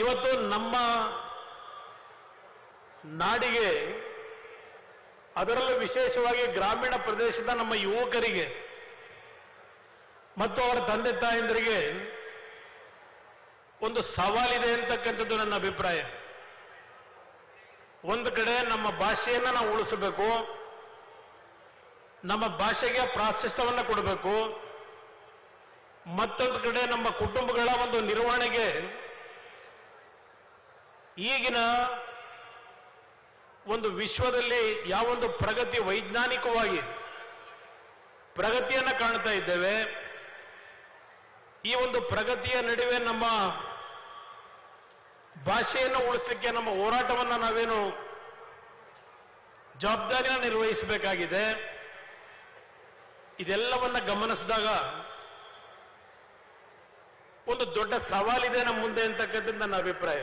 ಇವತ್ತು ನಮ್ಮ ನಾಡಿಗೆ ಅದರಲ್ಲೂ ವಿಶೇಷವಾಗಿ ಗ್ರಾಮೀಣ ಪ್ರದೇಶದ ನಮ್ಮ ಯುವಕರಿಗೆ ಮತ್ತು ಅವರ ತಂದೆ ತಾಯಂದರಿಗೆ ಒಂದು ಸವಾಲಿದೆ ಅಂತಕ್ಕಂಥದ್ದು ನನ್ನ ಅಭಿಪ್ರಾಯ. ಒಂದು ಕಡೆ ನಮ್ಮ ಭಾಷೆಯನ್ನು ನಾವು ಉಳಿಸಬೇಕು. ನಮ್ಮ ಭಾಷೆಗೆ ಪ್ರಾಶಸ್ತ್ಯವನ್ನು ಕೊಡಬೇಕು. ಮತ್ತೊಂದು ಕಡೆ ನಮ್ಮ ಕುಟುಂಬಗಳ ಒಂದು ನಿರ್ವಹಣೆಗೆ ಈಗಿನ ಒಂದು ವಿಶ್ವದಲ್ಲಿ ಯಾವೊಂದು ಪ್ರಗತಿ ವೈಜ್ಞಾನಿಕವಾಗಿ ಪ್ರಗತಿಯನ್ನು ಕಾಣ್ತಾ ಇದ್ದೇವೆ, ಈ ಒಂದು ಪ್ರಗತಿಯ ನಡುವೆ ನಮ್ಮ ಭಾಷೆಯನ್ನು ಉಳಿಸಲಿಕ್ಕೆ, ನಮ್ಮ ಹೋರಾಟವನ್ನು ನಾವೇನು ಜವಾಬ್ದಾರಿನ ನಿರ್ವಹಿಸಬೇಕಾಗಿದೆ. ಇದೆಲ್ಲವನ್ನ ಗಮನಿಸಿದಾಗ ಒಂದು ದೊಡ್ಡ ಸವಾಲಿದೆ ನಮ್ಮ ಮುಂದೆ ಅಂತಕ್ಕಂಥದ್ದು ನನ್ನ ಅಭಿಪ್ರಾಯ.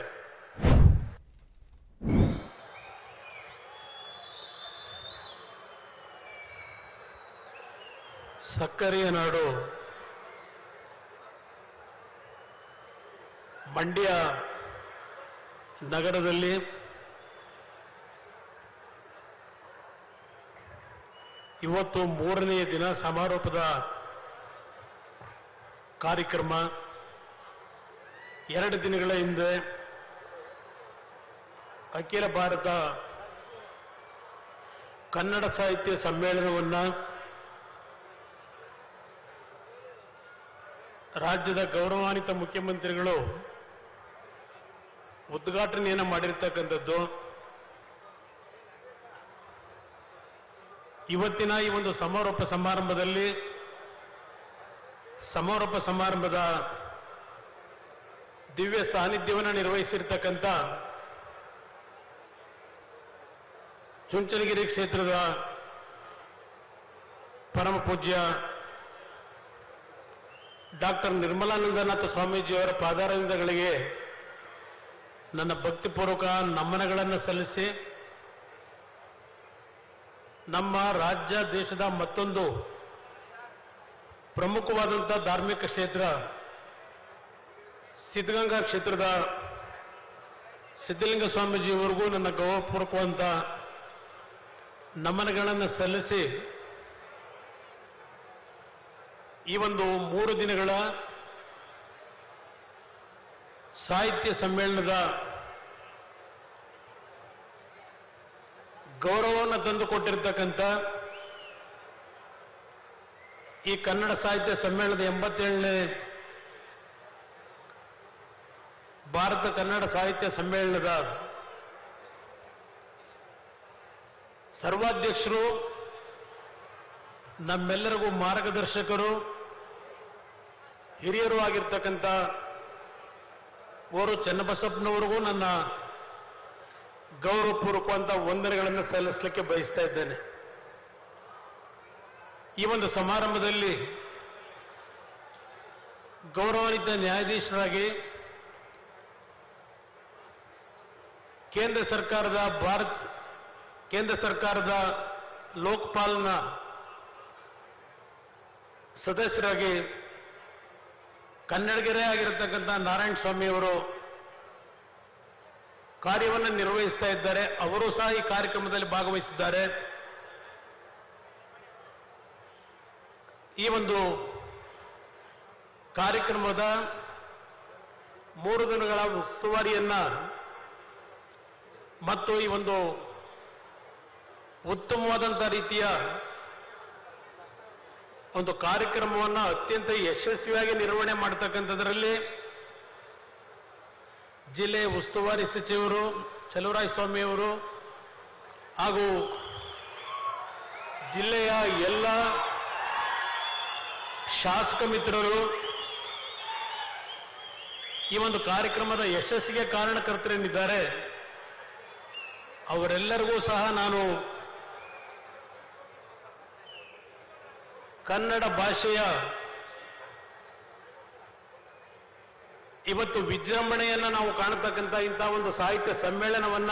ಸಕ್ಕರೆಯ ನಾಡು. ಮಂಡ್ಯ ನಗರದಲ್ಲಿ ಇವತ್ತು ಮೂರನೆಯ ದಿನ ಸಮಾರೋಪದ ಕಾರ್ಯಕ್ರಮ. ಎರಡು ದಿನಗಳ ಹಿಂದೆ ಅಖಿಲ ಭಾರತ ಕನ್ನಡ ಸಾಹಿತ್ಯ ಸಮ್ಮೇಳನವನ್ನು ರಾಜ್ಯದ ಗೌರವಾನ್ವಿತ ಮುಖ್ಯಮಂತ್ರಿಗಳು ಉದ್ಘಾಟನೆಯನ್ನು ಮಾಡಿರ್ತಕ್ಕಂಥದ್ದು. ಇವತ್ತಿನ ಈ ಒಂದು ಸಮಾರೋಪ ಸಮಾರಂಭದಲ್ಲಿ ಸಮಾರೋಪ ಸಮಾರಂಭದ ದಿವ್ಯ ಸಾನ್ನಿಧ್ಯವನ್ನು ನಿರ್ವಹಿಸಿರ್ತಕ್ಕಂಥ ಚುಂಚನಗಿರಿ ಕ್ಷೇತ್ರದ ಪರಮ ಪೂಜ್ಯ ಡಾಕ್ಟರ್ ನಿರ್ಮಲಾನಂದನಾಥ ಸ್ವಾಮೀಜಿಯವರ ಪಾದಾರವಿಂದಗಳಿಗೆ ನನ್ನ ಭಕ್ತಿಪೂರ್ವಕ ನಮನಗಳನ್ನು ಸಲ್ಲಿಸಿ, ನಮ್ಮ ರಾಜ್ಯ, ದೇಶದ ಮತ್ತೊಂದು ಪ್ರಮುಖವಾದಂಥ ಧಾರ್ಮಿಕ ಕ್ಷೇತ್ರ, ಸಿದ್ಧಗಂಗಾ ಕ್ಷೇತ್ರದ ಸಿದ್ಧಲಿಂಗ ಸ್ವಾಮೀಜಿಯವರೆಗೂ ನನ್ನ ಗೌರವಪೂರ್ವಕವಂತ ನಮನಗಳನ್ನು ಸಲ್ಲಿಸಿ ಈ ಒಂದು ಮೂರು ದಿನಗಳ ಸಾಹಿತ್ಯ ಸಮ್ಮೇಳನದ ಗೌರವವನ್ನು ತಂದುಕೊಟ್ಟಿರ್ತಕ್ಕಂಥ ಈ ಕನ್ನಡ ಸಾಹಿತ್ಯ ಸಮ್ಮೇಳನದ ಎಂಬತ್ತೇಳನೇ ಭಾರತ ಕನ್ನಡ ಸಾಹಿತ್ಯ ಸಮ್ಮೇಳನದ ಸರ್ವಾಧ್ಯಕ್ಷರು, ನಮ್ಮೆಲ್ಲರಿಗೂ ಮಾರ್ಗದರ್ಶಕರು ಹಿರಿಯರು ಆಗಿರ್ತಕ್ಕಂಥ ಓರು ಚನ್ನಬಸಪ್ಪನವರಿಗೂ ನನ್ನ ಗೌರವಪೂರ್ವಕವಂತ ವಂದನೆಗಳನ್ನು ಸಲ್ಲಿಸಲಿಕ್ಕೆ ಬಯಸ್ತಾ ಇದ್ದೇನೆ. ಈ ಒಂದು ಸಮಾರಂಭದಲ್ಲಿ ಗೌರವಾನ್ವಿತ ನ್ಯಾಯಾಧೀಶರಾಗಿ ಕೇಂದ್ರ ಸರ್ಕಾರದ ಭಾರತ್, ಕೇಂದ್ರ ಸರ್ಕಾರದ ಲೋಕಪಾಲ್ನ ಸದಸ್ಯರಾಗಿ ಕನ್ನಡಗೆರೆ ಆಗಿರತಕ್ಕಂಥ ನಾರಾಯಣ ಸ್ವಾಮಿಯವರು ಕಾರ್ಯವನ್ನು ನಿರ್ವಹಿಸ್ತಾ ಇದ್ದಾರೆ. ಅವರು ಸಹ ಈ ಕಾರ್ಯಕ್ರಮದಲ್ಲಿ ಭಾಗವಹಿಸಿದ್ದಾರೆ. ಈ ಒಂದು ಕಾರ್ಯಕ್ರಮದ ಮೂರು ದಿನಗಳ ಉಸ್ತುವಾರಿಯನ್ನ ಮತ್ತು ಈ ಒಂದು ಉತ್ತಮವಾದಂಥ ರೀತಿಯ ಒಂದು ಕಾರ್ಯಕ್ರಮವನ್ನು ಅತ್ಯಂತ ಯಶಸ್ವಿಯಾಗಿ ನಿರ್ವಹಣೆ ಮಾಡತಕ್ಕಂಥದ್ರಲ್ಲಿ ಜಿಲ್ಲೆ ಉಸ್ತುವಾರಿ ಸಚಿವರು, ಚಲುವರಾಯ ಸ್ವಾಮಿಯವರು ಹಾಗೂ ಜಿಲ್ಲೆಯ ಎಲ್ಲ ಶಾಸಕ ಮಿತ್ರರು ಈ ಒಂದು ಕಾರ್ಯಕ್ರಮದ ಯಶಸ್ಸಿಗೆ ಕಾರಣಕರ್ತರೇನಿದ್ದಾರೆ ಅವರೆಲ್ಲರಿಗೂ ಸಹ ನಾನು ಕನ್ನಡ ಭಾಷೆಯ ಇವತ್ತು ವಿಜೃಂಭಣೆಯನ್ನ ನಾವು ಕಾಣತಕ್ಕಂಥ ಇಂತಹ ಒಂದು ಸಾಹಿತ್ಯ ಸಮ್ಮೇಳನವನ್ನ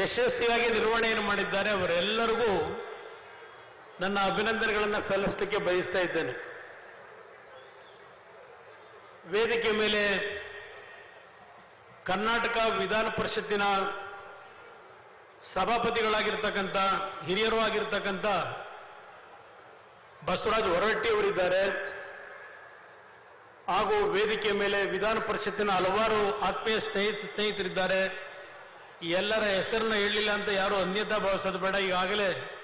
ಯಶಸ್ವಿಯಾಗಿ ನಿರ್ವಹಣೆಯನ್ನು ಮಾಡಿದ್ದಾರೆ. ಅವರೆಲ್ಲರಿಗೂ ನನ್ನ ಅಭಿನಂದನೆಗಳನ್ನು ಸಲ್ಲಿಸಲಿಕ್ಕೆ ಬಯಸ್ತಾ ಇದ್ದೇನೆ. ವೇದಿಕೆ ಮೇಲೆ ಕರ್ನಾಟಕ ವಿಧಾನ ಪರಿಷತ್ತಿನ ಸಭಾಪತಿಗಳಾಗಿರ್ತಕ್ಕಂಥ, ಹಿರಿಯರು ಆಗಿರ್ತಕ್ಕಂಥ ಬಸವರಾಜ್ ಹೊರಟ್ಟಿಯವರಿದ್ದಾರೆ. ಹಾಗೂ ವೇದಿಕೆ ಮೇಲೆ ವಿಧಾನ ಪರಿಷತ್ತಿನ ಹಲವಾರು ಆತ್ಮೀಯ ಸ್ನೇಹಿತ ಸ್ನೇಹಿತರಿದ್ದಾರೆ. ಎಲ್ಲರ ಹೆಸರನ್ನ ಹೇಳಲಿಲ್ಲ ಅಂತ ಯಾರು ಅನ್ಯತಾ ಭಾವಿಸೋದು ಬೇಡ. ಈಗಾಗಲೇ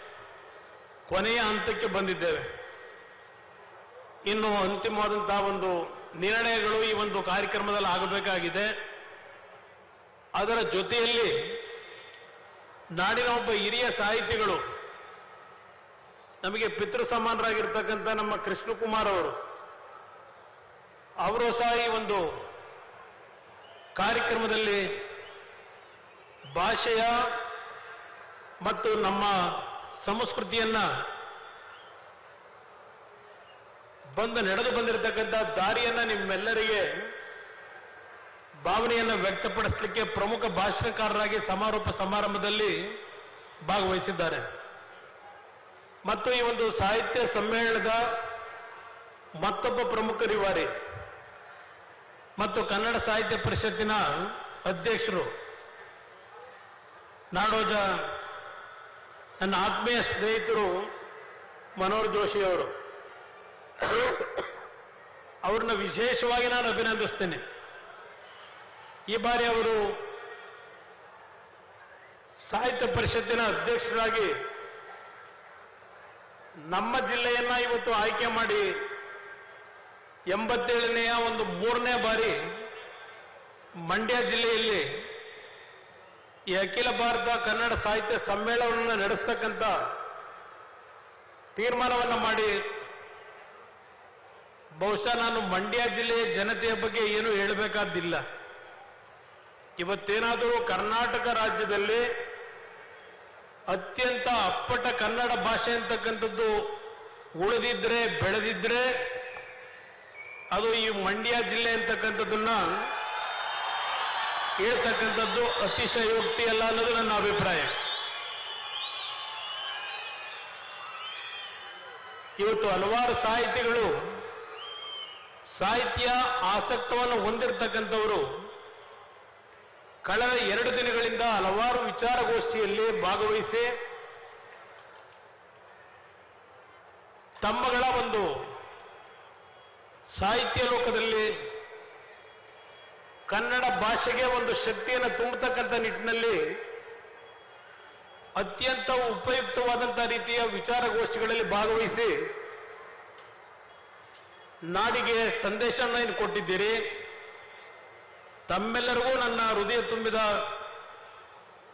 ಕೊನೆಯ ಹಂತಕ್ಕೆ ಬಂದಿದ್ದೇವೆ. ಇನ್ನು ಅಂತಿಮವಾದಂತಹ ಒಂದು ನಿರ್ಣಯಗಳು ಈ ಒಂದು ಕಾರ್ಯಕ್ರಮದಲ್ಲಿ ಆಗಬೇಕಾಗಿದೆ. ಅದರ ಜೊತೆಯಲ್ಲಿ ನಾಡಿನ ಒಬ್ಬ ಹಿರಿಯ ಸಾಹಿತಿಗಳು ನಮಗೆ ಪಿತೃ ಸಮಾನರಾಗಿರ್ತಕ್ಕಂಥ ನಮ್ಮ ಕೃಷ್ಣಕುಮಾರ್ ಅವರು ಅವರು ಸಹ ಈ ಒಂದು ಕಾರ್ಯಕ್ರಮದಲ್ಲಿ ಭಾಷೆಯ ಮತ್ತು ನಮ್ಮ ಸಂಸ್ಕೃತಿಯನ್ನ ಬಂದು ನಡೆದು ಬಂದಿರತಕ್ಕಂಥ ದಾರಿಯನ್ನ ನಿಮ್ಮೆಲ್ಲರಿಗೆ ಭಾವನೆಯನ್ನ ವ್ಯಕ್ತಪಡಿಸಲಿಕ್ಕೆ ಪ್ರಮುಖ ಭಾಷಣಕಾರರಾಗಿ ಸಮಾರೋಪ ಸಮಾರಂಭದಲ್ಲಿ ಭಾಗವಹಿಸಿದ್ದಾರೆ. ಮತ್ತು ಈ ಒಂದು ಸಾಹಿತ್ಯ ಸಮ್ಮೇಳನದ ಮತ್ತೊಬ್ಬ ಪ್ರಮುಖ ರಿವಾರಿ ಮತ್ತು ಕನ್ನಡ ಸಾಹಿತ್ಯ ಪರಿಷತ್ತಿನ ಅಧ್ಯಕ್ಷರು ನಾಡೋಜ ನನ್ನ ಆತ್ಮೀಯ ಸ್ನೇಹಿತರು ಮನೋಹರ್ ಜೋಶಿ ಅವರು. ಅವ್ರನ್ನ ವಿಶೇಷವಾಗಿ ನಾನು ಅಭಿನಂದಿಸ್ತೇನೆ. ಈ ಬಾರಿ ಅವರು ಸಾಹಿತ್ಯ ಪರಿಷತ್ತಿನ ಅಧ್ಯಕ್ಷರಾಗಿ ನಮ್ಮ ಜಿಲ್ಲೆಯನ್ನ ಇವತ್ತು ಆಯ್ಕೆ ಮಾಡಿ ಎಂಬತ್ತೇಳನೆಯ ಒಂದು ಮೂರನೇ ಬಾರಿ ಮಂಡ್ಯ ಜಿಲ್ಲೆಯಲ್ಲಿ ಈ ಅಖಿಲ ಭಾರತ ಕನ್ನಡ ಸಾಹಿತ್ಯ ಸಮ್ಮೇಳನವನ್ನು ನಡೆಸ್ತಕ್ಕಂಥ ತೀರ್ಮಾನವನ್ನು ಮಾಡಿ ಬಹುಶಃ ನಾನು ಮಂಡ್ಯ ಜಿಲ್ಲೆಯ ಜನತೆಯ ಬಗ್ಗೆ ಏನು ಹೇಳಬೇಕಾದ್ದಿಲ್ಲ. ಇವತ್ತೇನಾದರೂ ಕರ್ನಾಟಕ ರಾಜ್ಯದಲ್ಲಿ ಅತ್ಯಂತ ಅಪ್ಪಟ ಕನ್ನಡ ಭಾಷೆ ಅಂತಕ್ಕಂಥದ್ದು ಉಳಿದಿದ್ರೆ, ಬೆಳೆದಿದ್ರೆ ಅದು ಈ ಮಂಡ್ಯ ಜಿಲ್ಲೆ ಅಂತಕ್ಕಂಥದ್ದನ್ನ ಹೇಳ್ತಕ್ಕಂಥದ್ದು ಅತಿಶಯೋಕ್ತಿ ಅಲ್ಲ ಅನ್ನೋದು ನನ್ನ ಅಭಿಪ್ರಾಯ. ಇವತ್ತು ಹಲವಾರು ಸಾಹಿತಿಗಳು ಸಾಹಿತ್ಯ ಆಸಕ್ತವನ್ನು ಹೊಂದಿರತಕ್ಕಂಥವರು ಕಳೆದ ಎರಡು ದಿನಗಳಿಂದ ಹಲವಾರು ವಿಚಾರಗೋಷ್ಠಿಯಲ್ಲಿ ಭಾಗವಹಿಸಿ ತಮ್ಮಗಳ ಒಂದು ಸಾಹಿತ್ಯ ಲೋಕದಲ್ಲಿ ಕನ್ನಡ ಭಾಷೆಗೆ ಒಂದು ಶಕ್ತಿಯನ್ನು ತುಂಬತಕ್ಕಂಥ ನಿಟ್ಟಿನಲ್ಲಿ ಅತ್ಯಂತ ಉಪಯುಕ್ತವಾದಂಥ ರೀತಿಯ ವಿಚಾರಗೋಷ್ಠಿಗಳಲ್ಲಿ ಭಾಗವಹಿಸಿ ನಾಡಿಗೆ ಸಂದೇಶವನ್ನು ಕೊಟ್ಟಿದ್ದೀರಿ. ತಮ್ಮೆಲ್ಲರಿಗೂ ನನ್ನ ಹೃದಯ ತುಂಬಿದ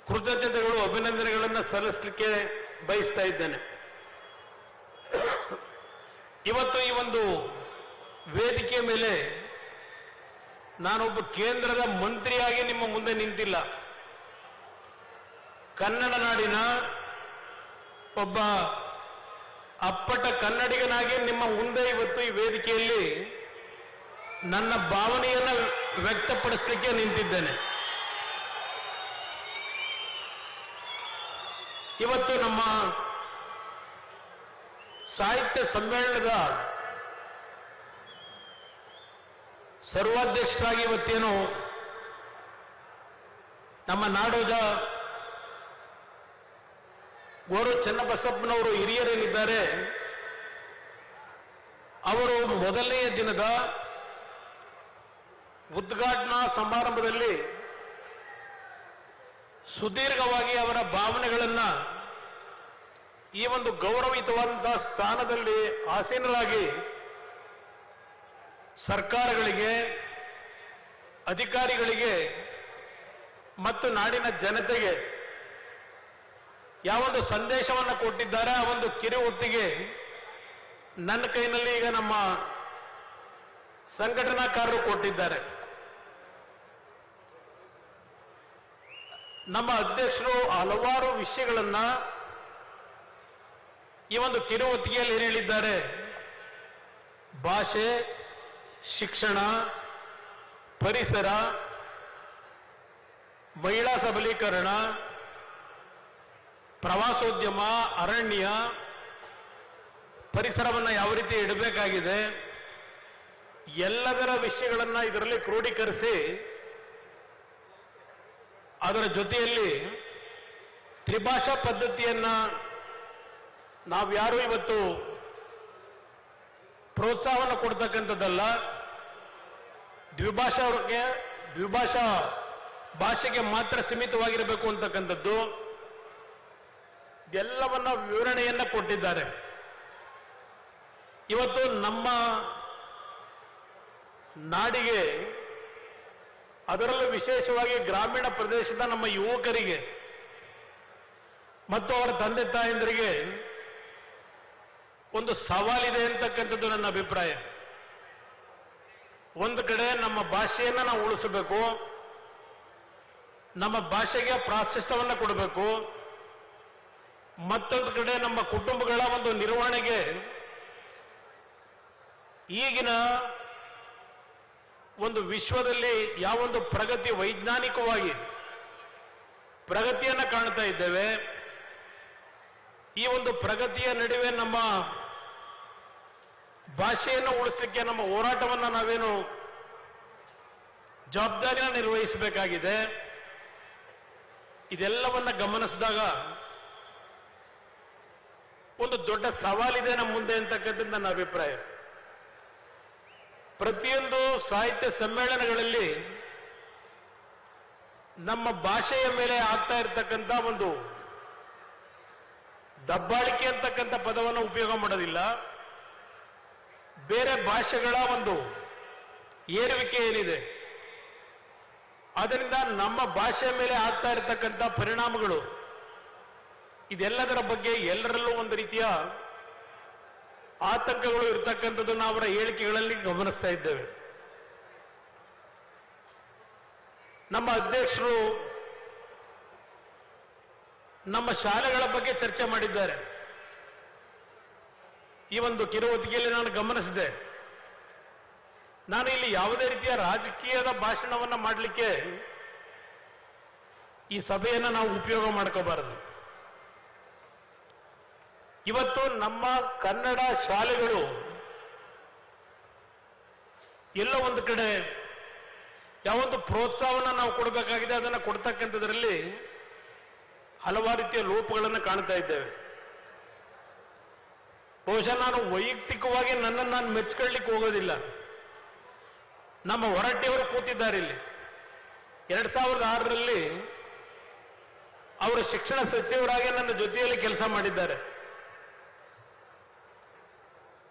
ಕೃತಜ್ಞತೆಗಳು, ಅಭಿನಂದನೆಗಳನ್ನು ಸಲ್ಲಿಸಲಿಕ್ಕೆ ಬಯಸ್ತಾ ಇದ್ದೇನೆ. ಇವತ್ತು ಈ ಒಂದು ವೇದಿಕೆ ಮೇಲೆ ನಾನೊಬ್ಬ ಕೇಂದ್ರದ ಮಂತ್ರಿಯಾಗಿ ನಿಮ್ಮ ಮುಂದೆ ನಿಂತಿಲ್ಲ. ಕನ್ನಡ ನಾಡಿನ ಒಬ್ಬ ಅಪ್ಪಟ ಕನ್ನಡಿಗನಾಗಿ ನಿಮ್ಮ ಮುಂದೆ ಇವತ್ತು ಈ ವೇದಿಕೆಯಲ್ಲಿ ನನ್ನ ಭಾವನೆಯನ್ನ ವ್ಯಕ್ತಪಡಿಸಲಿಕ್ಕೆ ನಿಂತಿದ್ದೇನೆ. ಇವತ್ತು ನಮ್ಮ ಸಾಹಿತ್ಯ ಸಮ್ಮೇಳನದ ಸರ್ವಾಧ್ಯಕ್ಷರಾಗಿ ಇವತ್ತೇನು ನಮ್ಮ ನಾಡೋಜ ಗೋರು ಚನ್ನಬಸಪ್ಪನವರು ಹಿರಿಯರೇನಿದ್ದಾರೆ, ಅವರು ಮೊದಲನೆಯ ದಿನದ ಉದ್ಘಾಟನಾ ಸಮಾರಂಭದಲ್ಲಿ ಸುದೀರ್ಘವಾಗಿ ಅವರ ಭಾವನೆಗಳನ್ನ ಈ ಒಂದು ಗೌರವಯುತವಾದಂತಹ ಸ್ಥಾನದಲ್ಲಿ ಆಸೀನರಾಗಿ ಸರ್ಕಾರಗಳಿಗೆ, ಅಧಿಕಾರಿಗಳಿಗೆ ಮತ್ತು ನಾಡಿನ ಜನತೆಗೆ ಯಾವೊಂದು ಸಂದೇಶವನ್ನು ಕೊಟ್ಟಿದ್ದಾರೆ ಆ ಒಂದು ಕಿರು ಹೊತ್ತಿಗೆ ನನ್ನ ಕೈನಲ್ಲಿ ಈಗ ನಮ್ಮ ಸಂಘಟನಾಕಾರರು ಕೊಟ್ಟಿದ್ದಾರೆ. ನಮ್ಮ ಅಧ್ಯಕ್ಷರು ಹಲವಾರು ವಿಷಯಗಳನ್ನ ಈ ಒಂದು ಕಿರು ಹೊತ್ತಿಗೆಯಲ್ಲಿ ಏನು ಹೇಳಿದ್ದಾರೆ. ಭಾಷೆ, ಶಿಕ್ಷಣ, ಪರಿಸರ, ಮಹಿಳಾ ಸಬಲೀಕರಣ, ಪ್ರವಾಸೋದ್ಯಮ, ಅರಣ್ಯ, ಪರಿಸರವನ್ನು ಯಾವ ರೀತಿ ಇಡಬೇಕಾಗಿದೆ ಎಲ್ಲದರ ವಿಷಯಗಳನ್ನ ಇದರಲ್ಲಿ ಕ್ರೋಢೀಕರಿಸಿ ಅದರ ಜೊತೆಯಲ್ಲಿ ತ್ರಿಭಾಷಾ ಪದ್ಧತಿಯನ್ನ ನಾವ್ಯಾರು ಇವತ್ತು ಪ್ರೋತ್ಸಾಹವನ್ನು ಕೊಡ್ತಕ್ಕಂಥದ್ದಲ್ಲ ದ್ವಿಭಾಷಾಗೆ ದ್ವಿಭಾಷಾ ಭಾಷೆಗೆ ಮಾತ್ರ ಸೀಮಿತವಾಗಿರಬೇಕು ಅಂತಕ್ಕಂಥದ್ದು ಎಲ್ಲವನ್ನ ವಿವರಣೆಯನ್ನ ಕೊಟ್ಟಿದ್ದಾರೆ. ಇವತ್ತು ನಮ್ಮ ನಾಡಿಗೆ ಅದರಲ್ಲೂ ವಿಶೇಷವಾಗಿ ಗ್ರಾಮೀಣ ಪ್ರದೇಶದ ನಮ್ಮ ಯುವಕರಿಗೆ ಮತ್ತು ಅವರ ತಂದೆ ತಾಯಂದರಿಗೆ ಒಂದು ಸವಾಲಿದೆ ಅಂತಕ್ಕಂಥದ್ದು ನನ್ನ ಅಭಿಪ್ರಾಯ. ಒಂದು ಕಡೆ ನಮ್ಮ ಭಾಷೆಯನ್ನು ನಾವು ಉಳಿಸಬೇಕು, ನಮ್ಮ ಭಾಷೆಗೆ ಪ್ರಾಶಸ್ತ್ಯವನ್ನು ಕೊಡಬೇಕು, ಮತ್ತೊಂದು ಕಡೆ ನಮ್ಮ ಕುಟುಂಬಗಳ ಒಂದು ನಿರ್ವಹಣೆಗೆ ಈಗಿನ ಒಂದು ವಿಶ್ವದಲ್ಲಿ ಯಾವೊಂದು ಪ್ರಗತಿ ವೈಜ್ಞಾನಿಕವಾಗಿ ಪ್ರಗತಿಯನ್ನು ಕಾಣ್ತಾ ಇದ್ದೇವೆ. ಈ ಒಂದು ಪ್ರಗತಿಯ ನಡುವೆ ನಮ್ಮ ಭಾಷೆಯನ್ನು ಉಳಿಸಲಿಕ್ಕೆ, ನಮ್ಮ ಹೋರಾಟವನ್ನು ನಾವೇನು ಜವಾಬ್ದಾರಿಯನ್ನು ನಿರ್ವಹಿಸಬೇಕಾಗಿದೆ. ಇದೆಲ್ಲವನ್ನ ಗಮನಿಸಿದಾಗ ಒಂದು ದೊಡ್ಡ ಸವಾಲಿದೆ ನಮ್ಮ ಮುಂದೆ ಅಂತಕ್ಕಂಥದ್ದು ನನ್ನ ಅಭಿಪ್ರಾಯ. ಪ್ರತಿಯೊಂದು ಸಾಹಿತ್ಯ ಸಮ್ಮೇಳನಗಳಲ್ಲಿ ನಮ್ಮ ಭಾಷೆಯ ಮೇಲೆ ಆಗ್ತಾ ಇರತಕ್ಕಂಥ ಒಂದು ದಬ್ಬಾಳಿಕೆ ಅಂತಕ್ಕಂಥ ಪದವನ್ನು ಉಪಯೋಗ ಮಾಡೋದಿಲ್ಲ. ಬೇರೆ ಭಾಷೆಗಳ ಒಂದು ಏರುವಿಕೆ ಏನಿದೆ? ಅದರಿಂದ ನಮ್ಮ ಭಾಷೆಯ ಮೇಲೆ ಆಗ್ತಾ ಇರತಕ್ಕಂಥ ಪರಿಣಾಮಗಳು, ಇದೆಲ್ಲದರ ಬಗ್ಗೆ ಎಲ್ಲರಲ್ಲೂ ಒಂದು ರೀತಿಯ ಆತಂಕಗಳು ಇರತಕ್ಕಂಥದ್ದನ್ನು ಅವರ ಹೇಳಿಕೆಗಳಲ್ಲಿ ಗಮನಿಸ್ತಾ ಇದ್ದೇವೆ. ನಮ್ಮ ಅಧ್ಯಕ್ಷರು ನಮ್ಮ ಶಾಲೆಗಳ ಬಗ್ಗೆ ಚರ್ಚೆ ಮಾಡಿದ್ದಾರೆ. ಈ ಒಂದು ಕಿರುಹೊತ್ತಿಗೆಯಲ್ಲಿ ನಾನು ಗಮನಿಸಿದೆ. ನಾನು ಇಲ್ಲಿ ಯಾವುದೇ ರೀತಿಯ ರಾಜಕೀಯದ ಭಾಷಣವನ್ನು ಮಾಡಲಿಕ್ಕೆ ಈ ಸಭೆಯನ್ನು ನಾವು ಉಪಯೋಗ ಮಾಡ್ಕೋಬಾರದು. ಇವತ್ತು ನಮ್ಮ ಕನ್ನಡ ಶಾಲೆಗಳು ಎಲ್ಲ ಒಂದು ಕಡೆ ಯಾವೊಂದು ಪ್ರೋತ್ಸಾಹವನ್ನು ನಾವು ಕೊಡಬೇಕಾಗಿದೆ ಅದನ್ನು ಕೊಡ್ತಕ್ಕಂಥದ್ರಲ್ಲಿ ಹಲವಾರು ರೀತಿಯ ಲೋಪಗಳನ್ನು ಕಾಣ್ತಾ ಇದ್ದೇವೆ. ಬಹುಶಃ ನಾನು ವೈಯಕ್ತಿಕವಾಗಿ ನನ್ನನ್ನು ನಾನು ಮೆಚ್ಕೊಳ್ಳಿಕ್ಕೆ ಹೋಗೋದಿಲ್ಲ. ನಮ್ಮ ಹೊರಟ್ಟಿಯವರು ಕೂತಿದ್ದಾರೆ ಇಲ್ಲಿ. ಎರಡ್ ಸಾವಿರದ ಆರರಲ್ಲಿ ಅವರು ಶಿಕ್ಷಣ ಸಚಿವರಾಗಿ ನನ್ನ ಜೊತೆಯಲ್ಲಿ ಕೆಲಸ ಮಾಡಿದ್ದಾರೆ.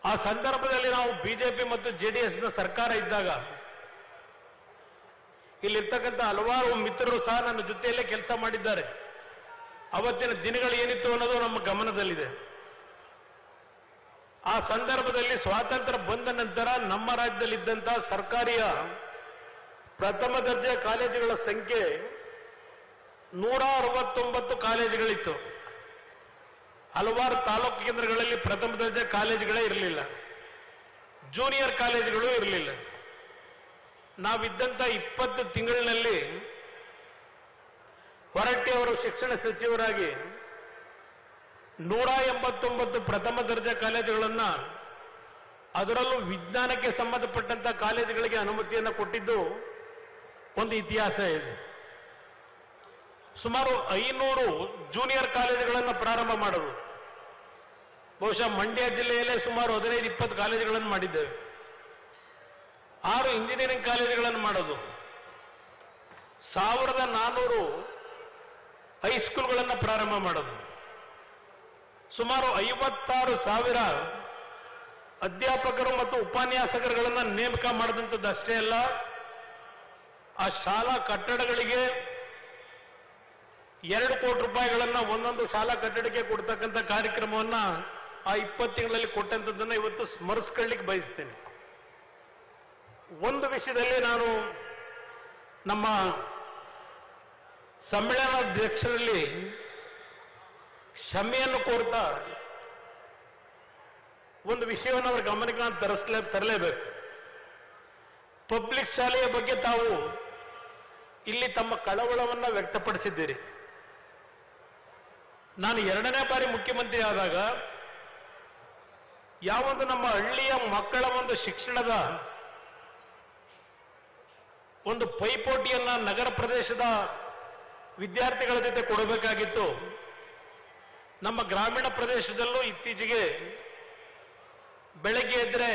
ಆ ಸಂದರ್ಭದಲ್ಲಿ ನಾವು ಬಿಜೆಪಿ ಮತ್ತು ಜೆಡಿಎಸ್ನ ಸರ್ಕಾರ ಇದ್ದಾಗ ಇಲ್ಲಿರ್ತಕ್ಕಂಥ ಹಲವಾರು ಮಿತ್ರರು ಸಹ ನನ್ನ ಜೊತೆಯಲ್ಲೇ ಕೆಲಸ ಮಾಡಿದ್ದಾರೆ. ಅವತ್ತಿನ ದಿನಗಳು ಏನಿತ್ತು ಅನ್ನೋದು ನಮ್ಮ ಗಮನದಲ್ಲಿದೆ. ಆ ಸಂದರ್ಭದಲ್ಲಿ ಸ್ವಾತಂತ್ರ್ಯ ಬಂದ ನಂತರ ನಮ್ಮ ರಾಜ್ಯದಲ್ಲಿದ್ದಂತಹ ಸರ್ಕಾರಿಯ ಪ್ರಥಮ ದರ್ಜೆ ಕಾಲೇಜುಗಳ ಸಂಖ್ಯೆ ನೂರ ಅರವತ್ತೊಂಬತ್ತು ಕಾಲೇಜುಗಳಿತ್ತು. ಹಲವಾರು ತಾಲೂಕು ಕೇಂದ್ರಗಳಲ್ಲಿ ಪ್ರಥಮ ದರ್ಜೆ ಕಾಲೇಜುಗಳೇ ಇರಲಿಲ್ಲ. ಜೂನಿಯರ್ ಕಾಲೇಜುಗಳು ಇರಲಿಲ್ಲ. ನಾವಿದ್ದಂಥ ಇಪ್ಪತ್ತು ತಿಂಗಳಿನಲ್ಲಿ ಹೊರಟ್ಟಿ ಅವರು ಶಿಕ್ಷಣ ಸಚಿವರಾಗಿ ನೂರ ಎಂಬತ್ತೊಂಬತ್ತು ಪ್ರಥಮ ದರ್ಜೆ ಕಾಲೇಜುಗಳನ್ನು ಅದರಲ್ಲೂ ವಿಜ್ಞಾನಕ್ಕೆ ಸಂಬಂಧಪಟ್ಟಂತ ಕಾಲೇಜುಗಳಿಗೆ ಅನುಮತಿಯನ್ನು ಕೊಟ್ಟಿದ್ದು ಒಂದು ಇತಿಹಾಸ ಇದೆ. ಸುಮಾರು ಐನೂರು ಜೂನಿಯರ್ ಕಾಲೇಜುಗಳನ್ನು ಪ್ರಾರಂಭ ಮಾಡೋದು ಬಹುಶಃ ಮಂಡ್ಯ ಜಿಲ್ಲೆಯಲ್ಲೇ ಸುಮಾರು ಹದಿನೈದು, ಇಪ್ಪತ್ತು ಕಾಲೇಜುಗಳನ್ನು ಮಾಡಿದ್ದೇವೆ. ಆರು ಇಂಜಿನಿಯರಿಂಗ್ ಕಾಲೇಜುಗಳನ್ನು ಮಾಡೋದು. ಸಾವಿರದ ನಾನ್ನೂರು ಹೈಸ್ಕೂಲ್ಗಳನ್ನು ಪ್ರಾರಂಭ ಮಾಡೋದು. ಸುಮಾರು ಐವತ್ತಾರು ಸಾವಿರ ಅಧ್ಯಾಪಕರು ಮತ್ತು ಉಪನ್ಯಾಸಕರುಗಳನ್ನು ನೇಮಕ ಮಾಡಿದಂಥದ್ದು ಅಷ್ಟೇ ಅಲ್ಲ, ಆ ಶಾಲಾ ಕಟ್ಟಡಗಳಿಗೆ ಎರಡು ಕೋಟಿ ರೂಪಾಯಿಗಳನ್ನ ಒಂದೊಂದು ಸಾಲ ಕಟ್ಟಡಕ್ಕೆ ಕೊಡ್ತಕ್ಕಂಥ ಕಾರ್ಯಕ್ರಮವನ್ನ ಆ ಇಪ್ಪತ್ತು ತಿಂಗಳಲ್ಲಿ ಕೊಟ್ಟಂಥದ್ದನ್ನ ಇವತ್ತು ಸ್ಮರಿಸ್ಕೊಳ್ಳಿಕ್ಕೆ ಬಯಸ್ತೇನೆ. ಒಂದು ವಿಷಯದಲ್ಲಿ ನಾನು ನಮ್ಮ ಸಮ್ಮೇಳನಾಧ್ಯಕ್ಷರಲ್ಲಿ ಕ್ಷಮೆಯನ್ನು ಕೋರ್ತಾ ಒಂದು ವಿಷಯವನ್ನು ಅವರ ಗಮನಕ್ಕೆ ನಾನು ತರಿಸಲೇ ತರಲೇಬೇಕು. ಪಬ್ಲಿಕ್ ಶಾಲೆಯ ಬಗ್ಗೆ ತಾವು ಇಲ್ಲಿ ತಮ್ಮ ಕಳವಳವನ್ನು ವ್ಯಕ್ತಪಡಿಸಿದ್ದೀರಿ. ನಾನು ಎರಡನೇ ಬಾರಿ ಮುಖ್ಯಮಂತ್ರಿ ಆದಾಗ ಯಾವೊಂದು ನಮ್ಮ ಹಳ್ಳಿಯ ಮಕ್ಕಳ ಒಂದು ಶಿಕ್ಷಣದ ಒಂದು ಪೈಪೋಟಿಯನ್ನ ನಗರ ಪ್ರದೇಶದ ವಿದ್ಯಾರ್ಥಿಗಳ ಜೊತೆ ಕೊಡಬೇಕಾಗಿತ್ತು. ನಮ್ಮ ಗ್ರಾಮೀಣ ಪ್ರದೇಶದಲ್ಲೂ ಇತ್ತೀಚೆಗೆ ಬೆಳಗ್ಗೆ ಎದ್ರೆ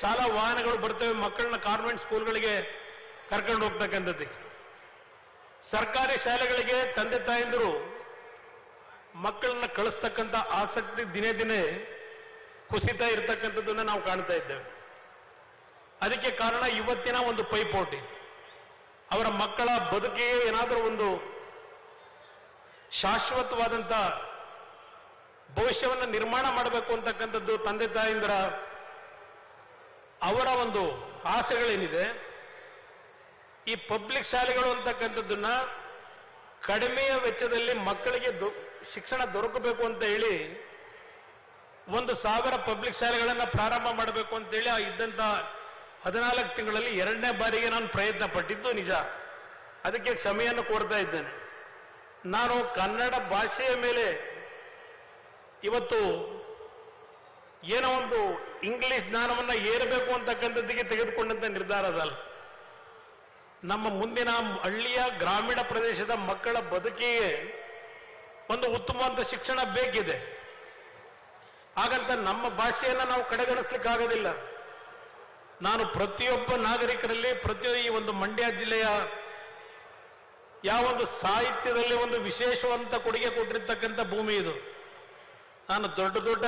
ಶಾಲಾ ವಾಹನಗಳು ಬರ್ತವೆ, ಮಕ್ಕಳನ್ನ ಕಾನ್ವೆಂಟ್ ಸ್ಕೂಲ್ಗಳಿಗೆ ಕರ್ಕೊಂಡು ಹೋಗ್ತಕ್ಕಂಥದ್ದು. ಸರ್ಕಾರಿ ಶಾಲೆಗಳಿಗೆ ತಂದೆ ತಾಯಂದಿರು ಮಕ್ಕಳನ್ನ ಕಳಿಸ್ತಕ್ಕಂಥ ಆಸಕ್ತಿ ದಿನೇ ದಿನೇ ಕುಸಿತಾ ಇರತಕ್ಕಂಥದ್ದನ್ನ ನಾವು ಕಾಣ್ತಾ ಇದ್ದೇವೆ. ಅದಕ್ಕೆ ಕಾರಣ ಇವತ್ತಿನ ಒಂದು ಪೈಪೋಟಿ. ಅವರ ಮಕ್ಕಳ ಬದುಕಿಗೆ ಏನಾದರೂ ಒಂದು ಶಾಶ್ವತವಾದಂಥ ಭವಿಷ್ಯವನ್ನು ನಿರ್ಮಾಣ ಮಾಡಬೇಕು ಅಂತಕ್ಕಂಥದ್ದು ತಂದೆ ತಾಯಿಂದರ ಅವರ ಒಂದು ಆಸೆಗಳೇನಿದೆ. ಈ ಪಬ್ಲಿಕ್ ಶಾಲೆಗಳು ಅಂತಕ್ಕಂಥದ್ದನ್ನ ಕಡಿಮೆಯ ವೆಚ್ಚದಲ್ಲಿ ಮಕ್ಕಳಿಗೆ ಶಿಕ್ಷಣ ದೊರಕಬೇಕು ಅಂತ ಹೇಳಿ ಒಂದು ಸಾವಿರ ಪಬ್ಲಿಕ್ ಶಾಲೆಗಳನ್ನು ಪ್ರಾರಂಭ ಮಾಡಬೇಕು ಅಂತೇಳಿ ಆ ಇದ್ದಂತ ಹದಿನಾಲ್ಕು ತಿಂಗಳಲ್ಲಿ ಎರಡನೇ ಬಾರಿಗೆ ನಾನು ಪ್ರಯತ್ನ ಪಟ್ಟಿದ್ದು, ನಿಜ. ಅದಕ್ಕೆ ಕ್ಷಮೆಯನ್ನು ಕೋರ್ತಾ ಇದ್ದೇನೆ. ನಾನು ಕನ್ನಡ ಭಾಷೆಯ ಮೇಲೆ ಇವತ್ತು ಏನೋ ಒಂದು ಇಂಗ್ಲಿಷ್ ಜ್ಞಾನವನ್ನ ಏರಬೇಕು ಅಂತಕ್ಕಂಥದ್ದಿಗೆ ತೆಗೆದುಕೊಂಡಂಥ ನಿರ್ಧಾರ ಅದಲ್ಲ ನಮ್ಮ ಮುಂದಿನ ಹಳ್ಳಿಯ ಗ್ರಾಮೀಣ ಪ್ರದೇಶದ ಮಕ್ಕಳ ಬದುಕಿಗೆ ಒಂದು ಉತ್ತಮವಾದ ಶಿಕ್ಷಣ ಬೇಕಿದೆ. ಹಾಗಂತ ನಮ್ಮ ಭಾಷೆಯನ್ನು ನಾವು ಕಡೆಗಣಿಸ್ಲಿಕ್ಕಾಗೋದಿಲ್ಲ ನಾನು ಪ್ರತಿಯೊಬ್ಬ ನಾಗರಿಕರಲ್ಲಿ, ಪ್ರತಿ ಈ ಒಂದು ಮಂಡ್ಯ ಜಿಲ್ಲೆಯ ಯಾವ ಒಂದು ಸಾಹಿತ್ಯದಲ್ಲಿ ಒಂದು ವಿಶೇಷವಂತ ಕೊಡುಗೆ ಕೊಟ್ಟಿರ್ತಕ್ಕಂಥ ಭೂಮಿ ಇದು. ನಾನು ದೊಡ್ಡ ದೊಡ್ಡ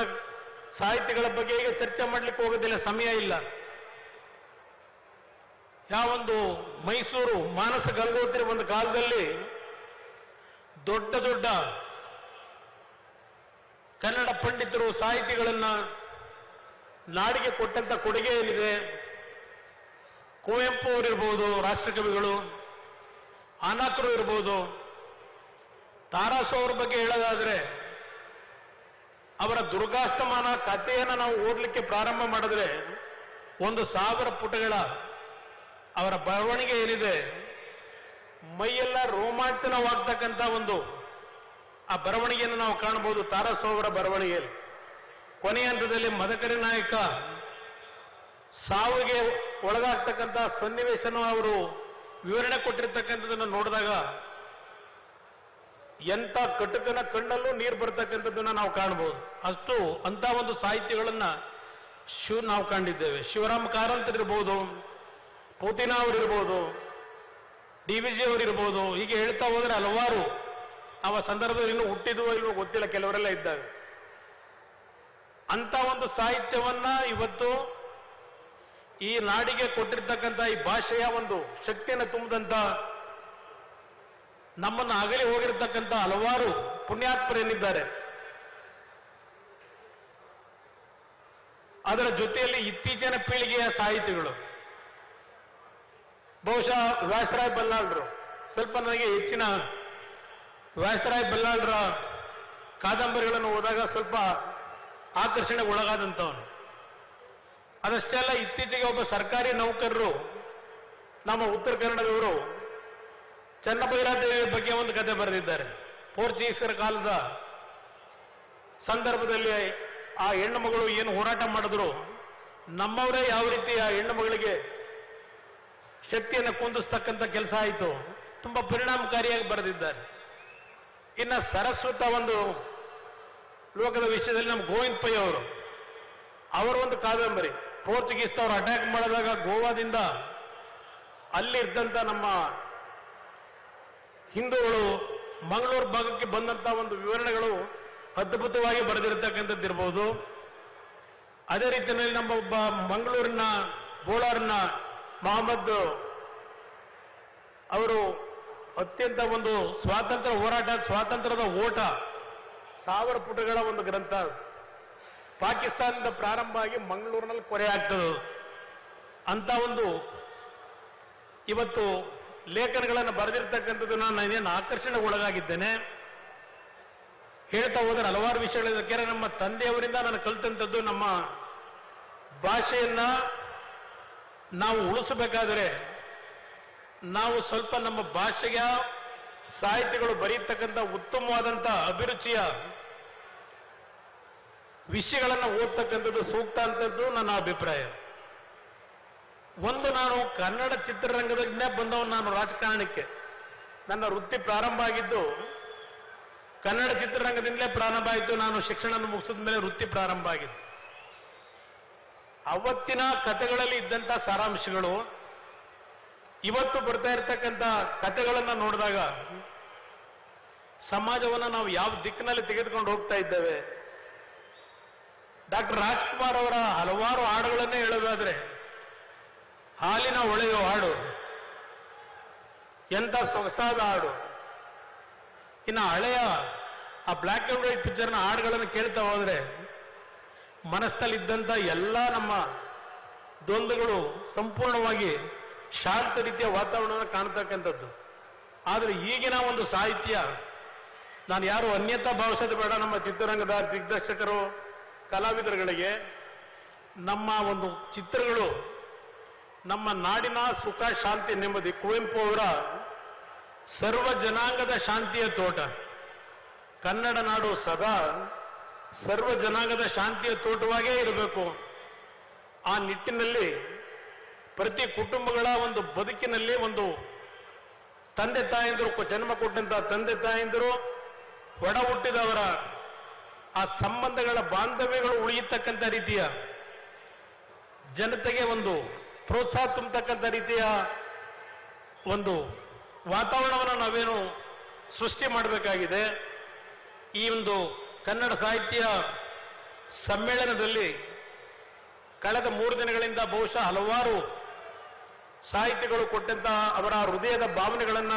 ಸಾಹಿತ್ಯಗಳ ಬಗ್ಗೆ ಈಗ ಚರ್ಚೆ ಮಾಡಲಿಕ್ಕೆ ಹೋಗೋದಿಲ್ಲ, ಸಮಯ ಇಲ್ಲ. ಯಾವೊಂದು ಮೈಸೂರು ಮಾನಸ ಗಂಗೋತ್ರಿ ಒಂದು ಕಾಲದಲ್ಲಿ ದೊಡ್ಡ ದೊಡ್ಡ ಕನ್ನಡ ಪಂಡಿತರು ಸಾಹಿತಿಗಳನ್ನ ನಾಡಿಗೆ ಕೊಟ್ಟಂತ ಕೊಡುಗೆ ಏನಿದೆ? ಕುವೆಂಪು ಅವರಿರ್ಬೋದು, ರಾಷ್ಟ್ರಕವಿಗಳು ಅನಾಥರು ಇರ್ಬೋದು. ತಾರಾಸು ಅವ್ರ ಬಗ್ಗೆ ಹೇಳೋದಾದ್ರೆ, ಅವರ ದುರ್ಗಾಸ್ತಮಾನ ಕಥೆಯನ್ನು ನಾವು ಓದಲಿಕ್ಕೆ ಪ್ರಾರಂಭ ಮಾಡಿದ್ರೆ ಒಂದು ಸಾವಿರ ಪುಟಗಳ ಅವರ ಬರವಣಿಗೆ ಏನಿದೆ? ಮೈಯೆಲ್ಲ ರೋಮಾಂಚನವಾಗ್ತಕ್ಕಂಥ ಒಂದು ಆ ಬರವಣಿಗೆಯನ್ನು ನಾವು ಕಾಣಬಹುದು. ತಾರಾಸೋವರ ಬರವಣಿಗೆಯಲ್ಲಿ ಕೊನೆಯ ಹಂತದಲ್ಲಿ ಮದಕರಿ ನಾಯಕ ಸಾವಿಗೆ ಒಳಗಾಗ್ತಕ್ಕಂಥ ಸನ್ನಿವೇಶನ ಅವರು ವಿವರಣೆ ಕೊಟ್ಟಿರ್ತಕ್ಕಂಥದ್ದನ್ನು ನೋಡಿದಾಗ ಎಂಥ ಕಟುಕನ ಕಣ್ಣಲ್ಲೂ ನೀರು ಬರ್ತಕ್ಕಂಥದ್ದನ್ನು ನಾವು ಕಾಣಬಹುದು. ಅಷ್ಟು ಅಂತ ಒಂದು ಸಾಹಿತ್ಯಗಳನ್ನ ಶಿವ ನಾವು ಕಂಡಿದ್ದೇವೆ. ಶಿವರಾಮ್ ಕಾರಂತರಿರ್ಬೋದು, ಪೂತಿನ ಅವರಿರ್ಬೋದು, ಡಿ ವಿ ಜಿ ಅವರಿರ್ಬೋದು, ಹೀಗೆ ಹೇಳ್ತಾ ಹೋದರೆ ಹಲವಾರು ಆ ಸಂದರ್ಭದಲ್ಲಿ ಇನ್ನು ಹುಟ್ಟಿದ್ವೋ ಇಲ್ವೋ ಗೊತ್ತಿಲ್ಲ, ಕೆಲವರೆಲ್ಲ ಇದ್ದಾರೆ. ಅಂತ ಒಂದು ಸಾಹಿತ್ಯವನ್ನ ಇವತ್ತು ಈ ನಾಡಿಗೆ ಕೊಟ್ಟಿರ್ತಕ್ಕಂಥ ಈ ಭಾಷೆಯ ಒಂದು ಶಕ್ತಿಯನ್ನು ತುಂಬಿದಂತ ನಮ್ಮನ್ನು ಅಗಲಿ ಹೋಗಿರ್ತಕ್ಕಂಥ ಹಲವಾರು ಪುಣ್ಯಾತ್ಮರೇನಿದ್ದಾರೆ ಅದರ ಜೊತೆಯಲ್ಲಿ ಇತ್ತೀಚಿನ ಪೀಳಿಗೆಯ ಸಾಹಿತಿಗಳು. ಬಹುಶಃ ವ್ಯಾಸರಾಯ್ ಬಲ್ಲಾಳರು, ಸ್ವಲ್ಪ ನನಗೆ ಹೆಚ್ಚಿನ ವ್ಯಾಸರಾಯ್ ಬಲ್ಲಾಳ್ರ ಕಾದಂಬರಿಗಳನ್ನು ಓದಾಗ ಸ್ವಲ್ಪ ಆಕರ್ಷಣೆಗೆ ಒಳಗಾದಂಥವನು. ಅದಷ್ಟೇ ಅಲ್ಲ, ಇತ್ತೀಚೆಗೆ ಒಬ್ಬ ಸರ್ಕಾರಿ ನೌಕರರು, ನಮ್ಮ ಉತ್ತರ ಕನ್ನಡದವರು ಚನ್ನಭೈರಾದೇವಿಯ ಬಗ್ಗೆ ಒಂದು ಕತೆ ಬರೆದಿದ್ದಾರೆ. ಪೋರ್ಚುಗೀಸರ ಕಾಲದ ಸಂದರ್ಭದಲ್ಲಿ ಆ ಹೆಣ್ಣು ಮಗಳು ಏನು ಹೋರಾಟ ಮಾಡಿದ್ರು, ನಮ್ಮವರೇ ಯಾವ ರೀತಿ ಆ ಹೆಣ್ಣು ಮಗಳಿಗೆ ಶಕ್ತಿಯನ್ನು ಕುಂದಿಸ್ತಕ್ಕಂಥ ಕೆಲಸ ಆಯಿತು. ತುಂಬ ಪರಿಣಾಮಕಾರಿಯಾಗಿ ಬರೆದಿದ್ದಾರೆ. ಇನ್ನ ಸರಸ್ವತ ಒಂದು ಲೋಕದ ವಿಷಯದಲ್ಲಿ ನಮ್ಮ ಗೋವಿಂದ ಪೈ ಅವರು. ಅವರ ಒಂದು ಕಾದಂಬರಿ ಪೋರ್ಚುಗೀಸ್ನವರು ಅಟ್ಯಾಕ್ ಮಾಡಿದಾಗ ಗೋವಾದಿಂದ ಅಲ್ಲಿ ಇದ್ದಂತ ನಮ್ಮ ಹಿಂದೂಗಳು ಮಂಗಳೂರು ಭಾಗಕ್ಕೆ ಬಂದಂತ ಒಂದು ವಿವರಣೆಗಳು ಅದ್ಭುತವಾಗಿ ಬರೆದಿರತಕ್ಕಂಥದ್ದಿರ್ಬೋದು. ಅದೇ ರೀತಿಯಲ್ಲಿ ನಮ್ಮ ಒಬ್ಬ ಮಂಗಳೂರಿನ ಬೋಳಾರ್ನ ಮೊಹಮ್ಮದ್ ಅವರು ಅತ್ಯಂತ ಒಂದು ಸ್ವಾತಂತ್ರ್ಯ ಹೋರಾಟ, ಸ್ವಾತಂತ್ರ್ಯದ ಓಟ, ಸಾವಿರ ಪುಟಗಳ ಒಂದು ಗ್ರಂಥ. ಪಾಕಿಸ್ತಾನದ ಪ್ರಾರಂಭ ಆಗಿ ಮಂಗಳೂರಿನಲ್ಲಿ ಕೊರೆ ಆಗ್ತದೆ. ಅಂತ ಒಂದು ಇವತ್ತು ಲೇಖನಗಳನ್ನು ಬರೆದಿರ್ತಕ್ಕಂಥದ್ದು ನಾನು ನಾನೇನು ಆಕರ್ಷಣೆಗೆ ಒಳಗಾಗಿದ್ದೇನೆ ಹೇಳ್ತಾ ಹೋದರೆ ಹಲವಾರು ವಿಷಯಗಳಿದೆ ಯಾಕೆಂದ್ರೆ ನಮ್ಮ ತಂದೆಯವರಿಂದ ನಾನು ಕಲಿತಂಥದ್ದು ನಮ್ಮ ಭಾಷೆಯನ್ನ ನಾವು ಉಳಿಸಬೇಕಾದರೆ ನಾವು ಸ್ವಲ್ಪ ನಮ್ಮ ಭಾಷೆಯ ಸಾಹಿತ್ಯಗಳು ಬರೀತಕ್ಕಂಥ ಉತ್ತಮವಾದಂಥ ಅಭಿರುಚಿಯ ವಿಷಯಗಳನ್ನು ಓದ್ತಕ್ಕಂಥದ್ದು ಸೂಕ್ತ ಅಂತದ್ದು ನನ್ನ ಅಭಿಪ್ರಾಯ. ಒಂದು ನಾನು ಕನ್ನಡ ಚಿತ್ರರಂಗದಿಂದ ಬಂದವನು ನಾನು ರಾಜಕಾರಣಕ್ಕೆ. ನನ್ನ ವೃತ್ತಿ ಪ್ರಾರಂಭ ಆಗಿದ್ದು ಕನ್ನಡ ಚಿತ್ರರಂಗದಿಂದಲೇ ಪ್ರಾರಂಭ ಆಯಿತು. ನಾನು ಶಿಕ್ಷಣ ಮುಗಿಸಿದ ಮೇಲೆ ವೃತ್ತಿ ಪ್ರಾರಂಭ ಆಗಿದ್ದು. ಅವತ್ತಿನ ಕಥೆಗಳಲ್ಲಿ ಇದ್ದಂಥ ಸಾರಾಂಶಗಳು ಇವತ್ತು ಬರ್ತಾ ಇರ್ತಕ್ಕಂಥ ಕಥೆಗಳನ್ನ ನೋಡಿದಾಗ ಸಮಾಜವನ್ನು ನಾವು ಯಾವ ದಿಕ್ಕಿನಲ್ಲಿ ತೆಗೆದುಕೊಂಡು ಹೋಗ್ತಾ ಇದ್ದೇವೆ? ಡಾಕ್ಟರ್ ರಾಜ್ಕುಮಾರ್ ಅವರ ಹಲವಾರು ಹಾಡುಗಳನ್ನೇ ಹೇಳೋದಾದ್ರೆ, ಹಾಲಿನ ಒಳೆಯೋ ಹಾಡು, ಎಂಥ ಸೊಗಸಾದ ಹಾಡು. ಇನ್ನು ಹಳೆಯ ಆ ಬ್ಲ್ಯಾಕ್ ಅಂಡ್ ವೈಟ್ ಪಿಕ್ಚರ್ನ ಹಾಡುಗಳನ್ನು ಕೇಳ್ತಾ ಹೋದ್ರೆ, ಮನಸ್ಸಲ್ಲಿದ್ದಂಥ ಎಲ್ಲ ನಮ್ಮ ದ್ವಂದ್ವಗಳು ಸಂಪೂರ್ಣವಾಗಿ ಶಾಂತ ರೀತಿಯ ವಾತಾವರಣವನ್ನು ಕಾಣ್ತಕ್ಕಂಥದ್ದು. ಆದರೆ ಈಗಿನ ಒಂದು ಸಾಹಿತ್ಯ, ನಾನು ಯಾರು ಅನ್ಯತಾ ಭಾವಿಸೋದು ಬೇಡ, ನಮ್ಮ ಚಿತ್ರರಂಗದ ದಿಗ್ದರ್ಶಕರು, ಕಲಾವಿದರುಗಳಿಗೆ, ನಮ್ಮ ಒಂದು ಚಿತ್ರಗಳು, ನಮ್ಮ ನಾಡಿನ ಸುಖ, ಶಾಂತಿ ನೆಮ್ಮದಿ, ಕುವೆಂಪು ಅವರ ಸರ್ವ ಜನಾಂಗದ ಶಾಂತಿಯ ತೋಟ. ಕನ್ನಡ ನಾಡು ಸದಾ ಸರ್ವ ಜನಾಂಗದ ಶಾಂತಿಯ ತೋಟವಾಗೇ ಇರಬೇಕು. ಆ ನಿಟ್ಟಿನಲ್ಲಿ ಪ್ರತಿ ಕುಟುಂಬಗಳ ಒಂದು ಬದುಕಿನಲ್ಲಿ ಒಂದು ತಂದೆ ತಾಯಂದಿರು ಜನ್ಮ ಕೊಟ್ಟಂತಹ ತಂದೆ ತಾಯಂದಿರು, ಒಡ ಹುಟ್ಟಿದವರ ಆ ಸಂಬಂಧಗಳ ಬಾಂಧವ್ಯಗಳು ಉಳಿಯತಕ್ಕಂಥ ರೀತಿಯ ಜನತೆಗೆ ಒಂದು ಪ್ರೋತ್ಸಾಹ ತುಂಬತಕ್ಕಂಥ ರೀತಿಯ ಒಂದು ವಾತಾವರಣವನ್ನು ನಾವೇನು ಸೃಷ್ಟಿ ಮಾಡಬೇಕಾಗಿದೆ. ಈ ಒಂದು ಕನ್ನಡ ಸಾಹಿತ್ಯ ಸಮ್ಮೇಳನದಲ್ಲಿ ಕಳೆದ ಮೂರು ದಿನಗಳಿಂದ ಬಹುಶಃ ಹಲವಾರು ಸಾಹಿತಿಗಳು ಕೊಟ್ಟಂತಹ ಅವರ ಹೃದಯದ ಭಾವನೆಗಳನ್ನ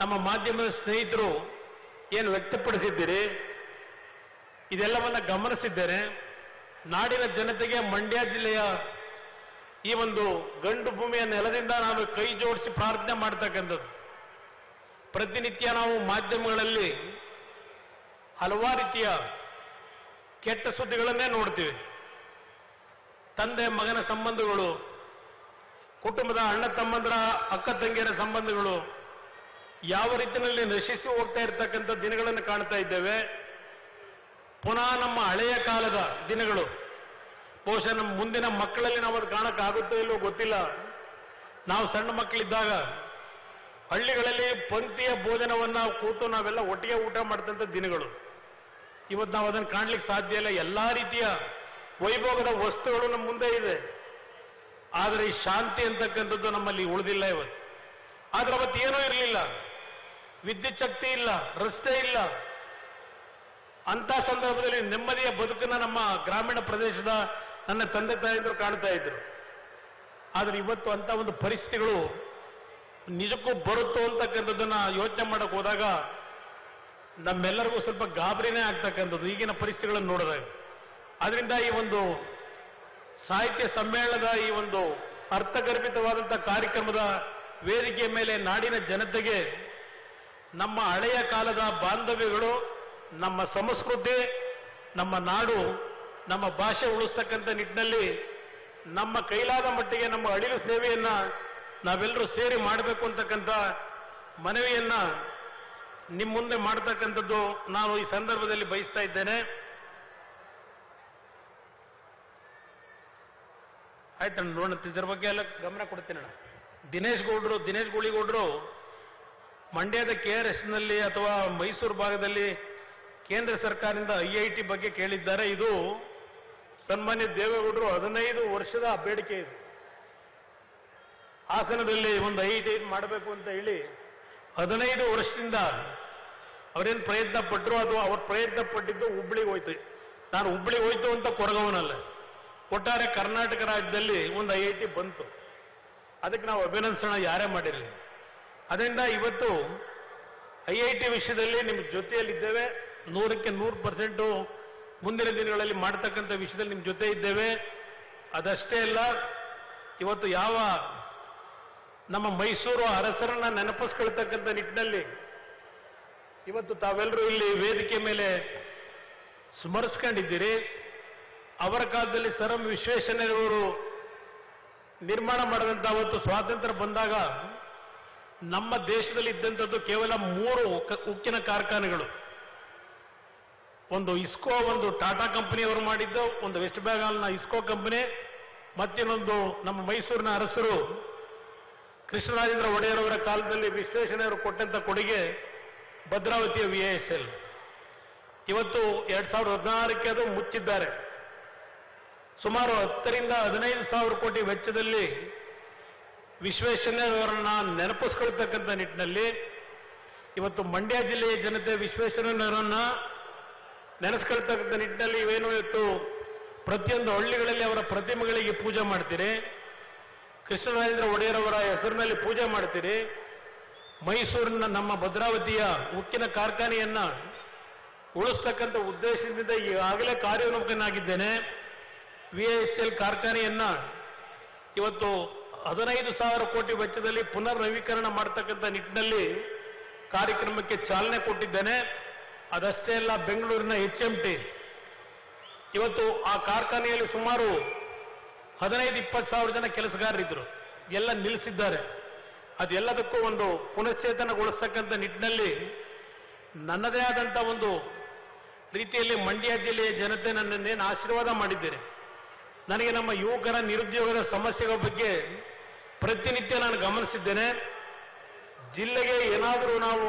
ನಮ್ಮ ಮಾಧ್ಯಮದ ಸ್ನೇಹಿತರು ಏನು ವ್ಯಕ್ತಪಡಿಸಿದ್ದೀರಿ? ಇದೆಲ್ಲವನ್ನ ಗಮನಿಸಿದ್ದೇನೆ. ನಾಡಿನ ಜನತೆಗೆ ಮಂಡ್ಯ ಜಿಲ್ಲೆಯ ಈ ಒಂದು ಗಂಡು ಭೂಮಿಯ ನೆಲದಿಂದ ನಾವು ಕೈ ಜೋಡಿಸಿ ಪ್ರಾರ್ಥನೆ ಮಾಡ್ತಕ್ಕಂಥದ್ದು. ಪ್ರತಿನಿತ್ಯ ನಾವು ಮಾಧ್ಯಮಗಳಲ್ಲಿ ಹಲವಾರು ರೀತಿಯ ಕೆಟ್ಟ ಸುದ್ದಿಗಳನ್ನೇ ನೋಡ್ತೀವಿ. ತಂದೆ, ಮಗನ ಸಂಬಂಧಗಳು ಕುಟುಂಬದ ಅಣ್ಣ ತಮ್ಮಂದರ ಅಕ್ಕ ತಂಗಿಯರ ಸಂಬಂಧಗಳು ಯಾವ ರೀತಿಯಲ್ಲಿ ನಶಿಸಿ ಹೋಗ್ತಾ ಇರತಕ್ಕಂಥ ದಿನಗಳನ್ನು ಕಾಣ್ತಾ ಇದ್ದೇವೆ. ಪುನಃ ನಮ್ಮ ಹಳೆಯ ಕಾಲದ ದಿನಗಳು. ಬಹುಶಃ ನಮ್ಮ ಮುಂದಿನ ಮಕ್ಕಳಲ್ಲಿ ನಾವು ಅದು ಕಾಣಕ್ಕಾಗುತ್ತೋ ಇಲ್ಲೋ ಗೊತ್ತಿಲ್ಲ. ನಾವು ಸಣ್ಣ ಮಕ್ಕಳಿದ್ದಾಗ ಹಳ್ಳಿಗಳಲ್ಲಿ ಪಂಕ್ತಿಯ ಭೋಜನವನ್ನ ಕೂತು ನಾವೆಲ್ಲ ಒಟ್ಟಿಗೆ ಊಟ ಮಾಡ್ತಂಥ ದಿನಗಳು. ಇವತ್ತು ನಾವು ಅದನ್ನು ಕಾಣ್ಲಿಕ್ಕೆ ಸಾಧ್ಯ ಇಲ್ಲ. ಎಲ್ಲಾ ರೀತಿಯ ವೈಭೋಗದ ವಸ್ತುಗಳು ನಮ್ಮ ಮುಂದೆ ಇದೆ. ಆದರೆ ಈ ಶಾಂತಿ ಅಂತಕ್ಕಂಥದ್ದು ನಮ್ಮಲ್ಲಿ ಉಳಿದಿಲ್ಲ ಇವತ್ತು. ಆದ್ರೆ ಅವತ್ತು ಏನೂ ಇರಲಿಲ್ಲ. ವಿದ್ಯುತ್ ಶಕ್ತಿ ಇಲ್ಲ, ರಸ್ತೆ ಇಲ್ಲ. ಅಂತ ಸಂದರ್ಭದಲ್ಲಿ ನೆಮ್ಮದಿಯ ಬದುಕನ್ನ ನಮ್ಮ ಗ್ರಾಮೀಣ ಪ್ರದೇಶದ ನನ್ನ ತಂದೆ ತಾಯಿದ್ರು ಕಾಣ್ತಾ ಇದ್ರು. ಆದ್ರೆ ಇವತ್ತು ಅಂತ ಒಂದು ಪರಿಸ್ಥಿತಿಗಳು ನಿಜಕ್ಕೂ ಬರುತ್ತೋ ಅಂತಕ್ಕಂಥದ್ದನ್ನ ಯೋಚನೆ ಮಾಡಕ್ ಹೋದಾಗ ನಮ್ಮೆಲ್ಲರಿಗೂ ಸ್ವಲ್ಪ ಗಾಬರಿನೇ ಆಗ್ತಕ್ಕಂಥದ್ದು ಈಗಿನ ಪರಿಸ್ಥಿತಿಗಳನ್ನು ನೋಡಿದಾಗ. ಅದರಿಂದ ಈ ಒಂದು ಸಾಹಿತ್ಯ ಸಮ್ಮೇಳನದ ಈ ಒಂದು ಅರ್ಥಗರ್ಭಿತವಾದಂಥ ಕಾರ್ಯಕ್ರಮದ ವೇದಿಕೆಯ ಮೇಲೆ ನಾಡಿನ ಜನತೆಗೆ ನಮ್ಮ ಹಳೆಯ ಕಾಲದ ಬಾಂಧವ್ಯಗಳು, ನಮ್ಮ ಸಂಸ್ಕೃತಿ, ನಮ್ಮ ನಾಡು, ನಮ್ಮ ಭಾಷೆ ಉಳಿಸ್ತಕ್ಕಂಥ ನಿಟ್ಟಿನಲ್ಲಿ ನಮ್ಮ ಕೈಲಾದ ಮಟ್ಟಿಗೆ ನಮ್ಮ ಅಳಿಲು ಸೇವೆಯನ್ನ ನಾವೆಲ್ಲರೂ ಸೇರಿ ಮಾಡಬೇಕು ಅಂತಕ್ಕಂಥ ಮನವಿಯನ್ನ ನಿಮ್ಮ ಮುಂದೆ ಮಾಡ್ತಕ್ಕಂಥದ್ದು ನಾನು ಈ ಸಂದರ್ಭದಲ್ಲಿ ಬಯಸ್ತಾ ಇದ್ದೇನೆ. ಆಯ್ತಣ್ಣ ನೋಡೋಣ, ಇದ್ರ ಬಗ್ಗೆ ಎಲ್ಲ ಗಮನ ಕೊಡ್ತೀನಿ ಅಣ್ಣ ದಿನೇಶ್ ಗೌಡ್ರು, ದಿನೇಶ್ ಗುಳಿಗೌಡ್ರು ಮಂಡ್ಯದ ಕೆ ಆರ್ ಎಸ್ನಲ್ಲಿ ಅಥವಾ ಮೈಸೂರು ಭಾಗದಲ್ಲಿ ಕೇಂದ್ರ ಸರ್ಕಾರದಿಂದ ಐ ಐ ಟಿ ಬಗ್ಗೆ ಕೇಳಿದ್ದಾರೆ. ಇದು ಸನ್ಮಾನ್ಯ ದೇವೇಗೌಡರು ಹದಿನೈದು ವರ್ಷದ ಬೇಡಿಕೆ ಇದು. ಹಾಸನದಲ್ಲಿ ಒಂದು ಐ ಟಿ ಮಾಡಬೇಕು ಅಂತ ಹೇಳಿ ಹದಿನೈದು ವರ್ಷದಿಂದ ಅವರೇನು ಪ್ರಯತ್ನ ಪಟ್ಟರು ಅದು ಅವ್ರು ಪ್ರಯತ್ನ ಪಟ್ಟಿದ್ದು ಹುಬ್ಳಿಗೆ ಹೋಯ್ತು. ನಾನು ಹುಬ್ಳಿಗೆ ಹೋಯ್ತು ಅಂತ ಕೊರಗವನಲ್ಲ. ಒಟ್ಟಾರೆ ಕರ್ನಾಟಕ ರಾಜ್ಯದಲ್ಲಿ ಒಂದು ಐ ಐ ಟಿ ಬಂತು. ಅದಕ್ಕೆ ನಾವು ಅಭಿನಂದಿಸೋಣ ಯಾರೇ ಮಾಡಿರಲಿ. ಅದರಿಂದ ಇವತ್ತು ಐ ಐ ಟಿ ವಿಷಯದಲ್ಲಿ ನಿಮ್ಮ ಜೊತೆಯಲ್ಲಿದ್ದೇವೆ. ನೂರಕ್ಕೆ ನೂರು ಪರ್ಸೆಂಟು ಮುಂದಿನ ದಿನಗಳಲ್ಲಿ ಮಾಡ್ತಕ್ಕಂಥ ವಿಷಯದಲ್ಲಿ ನಿಮ್ಮ ಜೊತೆ ಇದ್ದೇವೆ. ಅದಷ್ಟೇ ಅಲ್ಲ, ಇವತ್ತು ಯಾವ ನಮ್ಮ ಮೈಸೂರು ಅರಸರನ್ನ ನೆನಪಿಸ್ಕೊಳ್ತಕ್ಕಂಥ ನಿಟ್ಟಿನಲ್ಲಿ ಇವತ್ತು ತಾವೆಲ್ಲರೂ ಇಲ್ಲಿ ವೇದಿಕೆ ಮೇಲೆ ಸ್ಮರಿಸ್ಕೊಂಡಿದ್ದೀರಿ. ಅವರ ಕಾಲದಲ್ಲಿ ಸರ್ ಎಂ ನಿರ್ಮಾಣ ಮಾಡಿದಂಥ ಅವತ್ತು ಸ್ವಾತಂತ್ರ್ಯ ಬಂದಾಗ ನಮ್ಮ ದೇಶದಲ್ಲಿ ಇದ್ದಂಥದ್ದು ಕೇವಲ ಮೂರು ಉಕ್ಕಿನ ಕಾರ್ಖಾನೆಗಳು. ಒಂದು ಇಸ್ಕೋ, ಒಂದು ಟಾಟಾ ಕಂಪನಿಯವರು ಮಾಡಿದ್ದು, ಒಂದು ವೆಸ್ಟ್ ಬೆಂಗಾಲ್ನ ಇಸ್ಕೋ ಕಂಪನಿ, ಮತ್ತಿನ್ನೊಂದು ನಮ್ಮ ಮೈಸೂರಿನ ಅರಸರು ಕೃಷ್ಣರಾಜೇಂದ್ರ ಒಡೆಯರ್ ಅವರ ಕಾಲದಲ್ಲಿ ವಿಶ್ವೇಶ್ವರಯ್ಯವರು ಕೊಟ್ಟಂತ ಕೊಡುಗೆ ಭದ್ರಾವತಿಯ ವಿಎಎಸ್ಎಲ್ ಇವತ್ತು ಎರಡ್ ಸಾವಿರದ ಹದಿನಾರಕ್ಕೆ ಅದು ಮುಚ್ಚಿದ್ದಾರೆ. ಸುಮಾರು ಹತ್ತರಿಂದ ಹದಿನೈದು ಸಾವಿರ ಕೋಟಿ ವೆಚ್ಚದಲ್ಲಿ ವಿಶ್ವೇಶ್ವರಯ್ಯನವರನ್ನ ನೆನಪಿಸ್ಕೊಳ್ತಕ್ಕಂಥ ನಿಟ್ಟಿನಲ್ಲಿ ಇವತ್ತು ಮಂಡ್ಯ ಜಿಲ್ಲೆಯ ಜನತೆ ವಿಶ್ವೇಶ್ವರಯ್ಯನವರನ್ನ ನೆನೆಸ್ಕೊಳ್ತಕ್ಕಂಥ ನಿಟ್ಟಿನಲ್ಲಿ ಇವೇನು ಇವತ್ತು ಪ್ರತಿಯೊಂದು ಹಳ್ಳಿಗಳಲ್ಲಿ ಅವರ ಪ್ರತಿಮೆಗಳಿಗೆ ಪೂಜೆ ಮಾಡ್ತೀರಿ. ಕೃಷ್ಣರಾಜೇಂದ್ರ ಒಡೆಯರ್ ಅವರ ಹೆಸರಿನಲ್ಲಿ ಪೂಜೆ ಮಾಡ್ತೀರಿ. ಮೈಸೂರಿನ ನಮ್ಮ ಭದ್ರಾವತಿಯ ಉಕ್ಕಿನ ಕಾರ್ಖಾನೆಯನ್ನ ಉಳಿಸ್ತಕ್ಕಂಥ ಉದ್ದೇಶದಿಂದ ಈಗಾಗಲೇ ಕಾರ್ಯೋನ್ಮುಖನಾಗಿದ್ದೇನೆ. ವಿಎಸ್ಎಲ್ ಕಾರ್ಖಾನೆಯನ್ನ ಇವತ್ತು ಹದಿನೈದು ಸಾವಿರ ಕೋಟಿ ವೆಚ್ಚದಲ್ಲಿ ಪುನರ್ ನವೀಕರಣ ಮಾಡತಕ್ಕಂಥ ನಿಟ್ಟಿನಲ್ಲಿ ಕಾರ್ಯಕ್ರಮಕ್ಕೆ ಚಾಲನೆ ಕೊಟ್ಟಿದ್ದೇನೆ. ಅದಷ್ಟೇ ಅಲ್ಲ, ಬೆಂಗಳೂರಿನ ಎಚ್ ಎಂ ಟಿ ಇವತ್ತು ಆ ಕಾರ್ಖಾನೆಯಲ್ಲಿ ಸುಮಾರು ಹದಿನೈದು, ಇಪ್ಪತ್ತು ಸಾವಿರ ಜನ ಕೆಲಸಗಾರರಿದ್ದರು ಎಲ್ಲ ನಿಲ್ಲಿಸಿದ್ದಾರೆ. ಅದೆಲ್ಲದಕ್ಕೂ ಒಂದು ಪುನಶ್ಚೇತನಗೊಳಿಸ್ತಕ್ಕಂಥ ನಿಟ್ಟಿನಲ್ಲಿ ನನ್ನದೇ ಆದಂಥ ಒಂದು ರೀತಿಯಲ್ಲಿ ಮಂಡ್ಯ ಜಿಲ್ಲೆಯ ಜನತೆ ನನ್ನನ್ನೇನು ಆಶೀರ್ವಾದ ಮಾಡಿದ್ದೇನೆ. ನನಗೆ ನಮ್ಮ ಯುವಕರ ನಿರುದ್ಯೋಗದ ಸಮಸ್ಯೆಗಳ ಬಗ್ಗೆ ಪ್ರತಿನಿತ್ಯ ನಾನು ಗಮನಿಸಿದ್ದೇನೆ. ಜಿಲ್ಲೆಗೆ ಏನಾದರೂ ನಾವು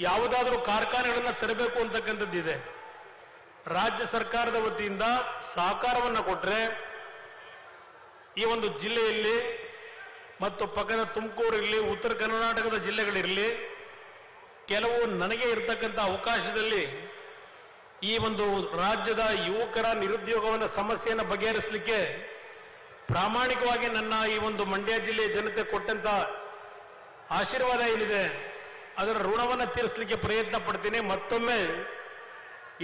ಯಾವುದಾದರೂ ಕಾರ್ಖಾನೆಗಳನ್ನು ತರಬೇಕು ಅಂತಕ್ಕಂಥದ್ದಿದೆ ರಾಜ್ಯ ಸರ್ಕಾರದ ವತಿಯಿಂದ ಸಹಕಾರವನ್ನು ಕೊಟ್ಟರೆ ಈ ಒಂದು ಜಿಲ್ಲೆಯಲ್ಲಿ ಮತ್ತು ಪಕ್ಕದ ತುಮಕೂರು ಇರಲಿ ಉತ್ತರ ಕರ್ನಾಟಕದ ಜಿಲ್ಲೆಗಳಿರಲಿ, ಕೆಲವು ನನಗೆ ಇರತಕ್ಕಂಥ ಅವಕಾಶದಲ್ಲಿ ಈ ಒಂದು ರಾಜ್ಯದ ಯುವಕರ ನಿರುದ್ಯೋಗವನ್ನ ಸಮಸ್ಯೆಯನ್ನು ಬಗೆಹರಿಸಲಿಕ್ಕೆ ಪ್ರಾಮಾಣಿಕವಾಗಿ ನನ್ನ ಈ ಒಂದು ಮಂಡ್ಯ ಜಿಲ್ಲೆಯ ಜನತೆ ಕೊಟ್ಟಂತ ಆಶೀರ್ವಾದ ಏನಿದೆ, ಅದರ ಋಣವನ್ನು ತೀರಿಸಲಿಕ್ಕೆ ಪ್ರಯತ್ನ ಪಡ್ತೀನಿ. ಮತ್ತೊಮ್ಮೆ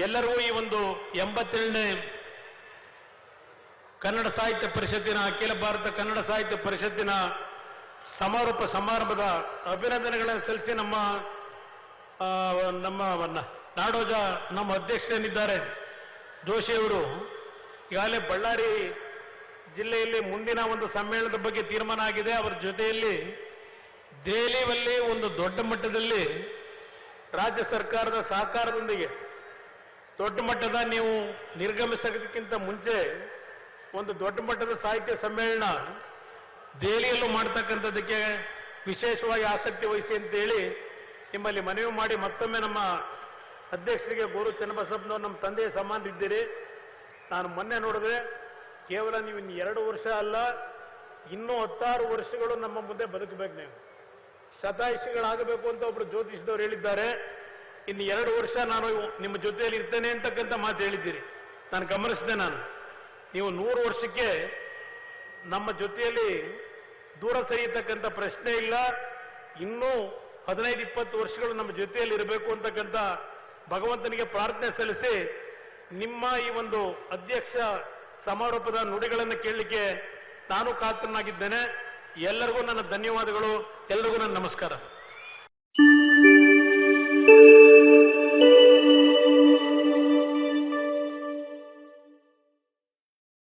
ಎಲ್ಲರಿಗೂ ಈ ಒಂದು ಎಂಬತ್ತೇಳನೇ ಕನ್ನಡ ಸಾಹಿತ್ಯ ಪರಿಷತ್ತಿನ, ಅಖಿಲ ಭಾರತ ಕನ್ನಡ ಸಾಹಿತ್ಯ ಪರಿಷತ್ತಿನ ಸಮಾರೋಪ ಸಮಾರಂಭದ ಅಭಿನಂದನೆಗಳನ್ನು ಸಲ್ಲಿಸಿ ನಮ್ಮ ನಮ್ಮ ನಾಡೋಜ ನಮ್ಮ ಅಧ್ಯಕ್ಷರೇನಿದ್ದಾರೆ ಜೋಶಿಯವರು ಈಗಾಗಲೇ ಬಳ್ಳಾರಿ ಜಿಲ್ಲೆಯಲ್ಲಿ ಮುಂದಿನ ಒಂದು ಸಮ್ಮೇಳನದ ಬಗ್ಗೆ ತೀರ್ಮಾನ ಆಗಿದೆ. ಅವರ ಜೊತೆಯಲ್ಲಿ ದೆಹಲಿಯಲ್ಲಿ ಒಂದು ದೊಡ್ಡ ಮಟ್ಟದಲ್ಲಿ ರಾಜ್ಯ ಸರ್ಕಾರದ ಸಹಕಾರದೊಂದಿಗೆ ದೊಡ್ಡ ಮಟ್ಟದ ನೀವು ನಿರ್ಗಮಿಸೋದಕ್ಕಿಂತ ಮುಂಚೆ ಒಂದು ದೊಡ್ಡ ಮಟ್ಟದ ಸಾಹಿತ್ಯ ಸಮ್ಮೇಳನ ದೆಹಲಿಯಲ್ಲೂ ಮಾಡ್ತಕ್ಕಂಥದ್ದಕ್ಕೆ ವಿಶೇಷವಾಗಿ ಆಸಕ್ತಿ ವಹಿಸಿ ಅಂತೇಳಿ ನಿಮ್ಮಲ್ಲಿ ಮನವಿ ಮಾಡಿ ಮತ್ತೊಮ್ಮೆ ನಮ್ಮ ಅಧ್ಯಕ್ಷರಿಗೆ ಗುರು ಚನ್ನಬಸಪ್ಪನವ್ರು ನಮ್ಮ ತಂದೆ ಸಮಾನರಿದ್ದೀರಿ ನಾನು ಮೊನ್ನೆ ನೋಡಿದ್ರೆ ಕೇವಲ ನೀವು ಇನ್ನು ಎರಡು ವರ್ಷ ಅಲ್ಲ, ಇನ್ನೂ ಹತ್ತಾರು ವರ್ಷಗಳು ನಮ್ಮ ಮುಂದೆ ಬದುಕಬೇಕು ನೀವು. ಶತಾಯುಷಿಗಳಾಗಬೇಕು ಅಂತ ಒಬ್ರು ಜ್ಯೋತಿಷದವ್ರು ಹೇಳಿದ್ದಾರೆ. ಇನ್ನು ಎರಡು ವರ್ಷ ನಾನು ನಿಮ್ಮ ಜೊತೆಯಲ್ಲಿ ಇರ್ತೇನೆ ಅಂತಕ್ಕಂಥ ಮಾತು ಹೇಳಿದ್ದೀರಿ. ನಾನು ಗಮನಿಸಿದೆ ನಾನು. ನೀವು ನೂರು ವರ್ಷಕ್ಕೆ ನಮ್ಮ ಜೊತೆಯಲ್ಲಿ ದೂರ ಸರಿಯತಕ್ಕಂಥ ಪ್ರಶ್ನೆ ಇಲ್ಲ. ಇನ್ನೂ ಹದಿನೈದು, ಇಪ್ಪತ್ತು ವರ್ಷಗಳು ನಮ್ಮ ಜೊತೆಯಲ್ಲಿ ಇರಬೇಕು ಅಂತಕ್ಕಂಥ ಭಗವಂತನಿಗೆ ಪ್ರಾರ್ಥನೆ ಸಲ್ಲಿಸಿ, ನಿಮ್ಮ ಈ ಒಂದು ಅಧ್ಯಕ್ಷ ಸಮಾರೋಪದ ನುಡಿಗಳನ್ನು ಕೇಳಲಿಕ್ಕೆ ತಾನು ಕಾತರನಾಗಿದ್ದೇನೆ. ಎಲ್ಲರಿಗೂ ನನ್ನ ಧನ್ಯವಾದಗಳು. ಎಲ್ಲರಿಗೂ ನನ್ನ ನಮಸ್ಕಾರ.